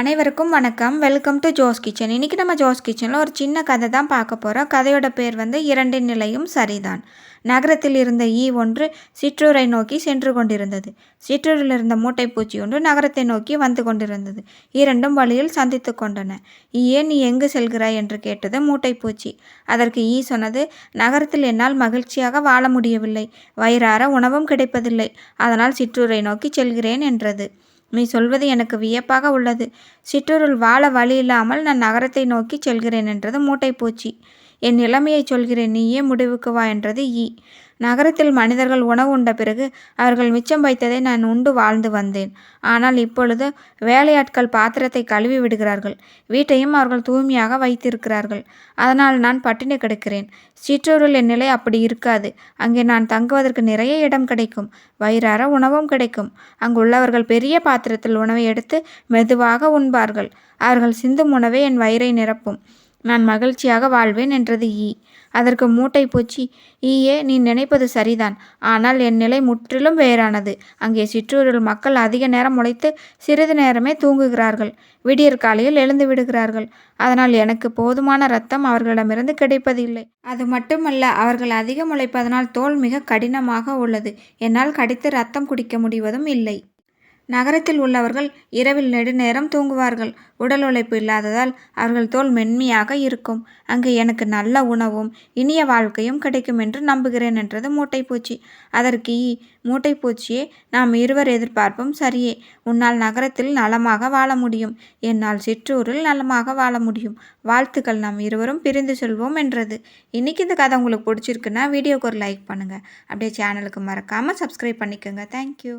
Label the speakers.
Speaker 1: அனைவருக்கும் வணக்கம். Welcome to Jose kitchen இன்றைக்கி நம்ம ஜோஸ் கிச்சனில் ஒரு சின்ன கதை தான் பார்க்க போகிறோம் கதையோட பேர் வந்து இரண்டின் நிலையும் சரிதான். நகரத்தில் இருந்த ஈ ஒன்று சிற்றூரை நோக்கி சென்று கொண்டிருந்தது. சிற்றூரில் இருந்த மூட்டை பூச்சி ஒன்று நகரத்தை நோக்கி வந்து கொண்டிருந்தது. இரண்டும் வழியில் சந்தித்து கொண்டன. ஈயே நீ எங்கு செல்கிறாய்? என்று கேட்டது மூட்டை பூச்சி அதற்கு ஈ சொன்னது நகரத்தில் என்னால் மகிழ்ச்சியாக வாழ முடியவில்லை. வயிறார உணவும் கிடைப்பதில்லை. அதனால் சிற்றூரை நோக்கி செல்கிறேன் என்றது. நீ சொல்வது எனக்கு வியப்பாக உள்ளது. சிற்றூரில் வாழ வழி இல்லாமல் நான் நகரத்தை நோக்கி செல்கிறேன் என்றது மூட்டைப்பூச்சி. என் நிலைமையை சொல்கிறேன் நீயே முடிவுக்கு வா என்றது ஈ. நகரத்தில் மனிதர்கள் உணவு உண்ட பிறகு அவர்கள் மிச்சம் வைத்ததை நான் உண்டு வாழ்ந்து வந்தேன். ஆனால் இப்பொழுது வேலையாட்கள் பாத்திரத்தை கழுவி விடுகிறார்கள். வீட்டையும் அவர்கள் தூய்மையாக வைத்திருக்கிறார்கள். அதனால் நான் பட்டினி கிடக்கிறேன். சிற்றூரில் என் நிலை அப்படி இருக்காது. அங்கே நான் தங்குவதற்கு நிறைய இடம் கிடைக்கும். வயிறார உணவும் கிடைக்கும். அங்குள்ளவர்கள் பெரிய பாத்திரத்தில் உணவை எடுத்து மெதுவாக உண்பார்கள். அவர்கள் சிந்தும் உணவே என் வயிறை நிரப்பும். நான் மகிழ்ச்சியாக வாழ்வேன் என்றது ஈ. அதற்கு மூட்டை பூச்சி ஈயே நீ நினைப்பது சரிதான். ஆனால் என் நிலை முற்றிலும் வேறானது. அங்கே சிற்றூரில் மக்கள் அதிக நேரம் உழைத்து சிறிது நேரமே தூங்குகிறார்கள். விடியற் காலையில் எழுந்து விடுகிறார்கள். அதனால் எனக்கு போதுமான ரத்தம் அவர்களிடமிருந்து கிடைப்பதில்லை. அது மட்டுமல்ல அவர்கள் அதிகம் உழைப்பதனால் தோல் மிக கடினமாக உள்ளது. என்னால் கடித்து ரத்தம் குடிக்க முடிவதும் இல்லை. நகரத்தில் உள்ளவர்கள் இரவில் நெடுநேரம் தூங்குவார்கள். உடல் உழைப்பு இல்லாததால் அவர்கள் தோல் மென்மையாக இருக்கும். அங்கு எனக்கு நல்ல உணவும் இனிய வாழ்க்கையும் கிடைக்கும் என்று நம்புகிறேன் என்றது மூட்டைப்பூச்சி. அதற்கு ஈ மூட்டைப்பூச்சியே நாம் இருவர் எதிர்பார்ப்பும் சரியே. உன்னால் நகரத்தில் நலமாக வாழ முடியும். என்னால் சிற்றூரில் நலமாக வாழ முடியும். வாழ்த்துக்கள் நாம் இருவரும் பிரிந்து செல்வோம் என்றது. இன்றைக்கி இந்த கதை உங்களுக்கு பிடிச்சிருக்குன்னா வீடியோக்கு ஒரு லைக் பண்ணுங்கள் அப்படியே சேனலுக்கு மறக்காமல் சப்ஸ்கிரைப் பண்ணிக்கோங்க. தேங்க்யூ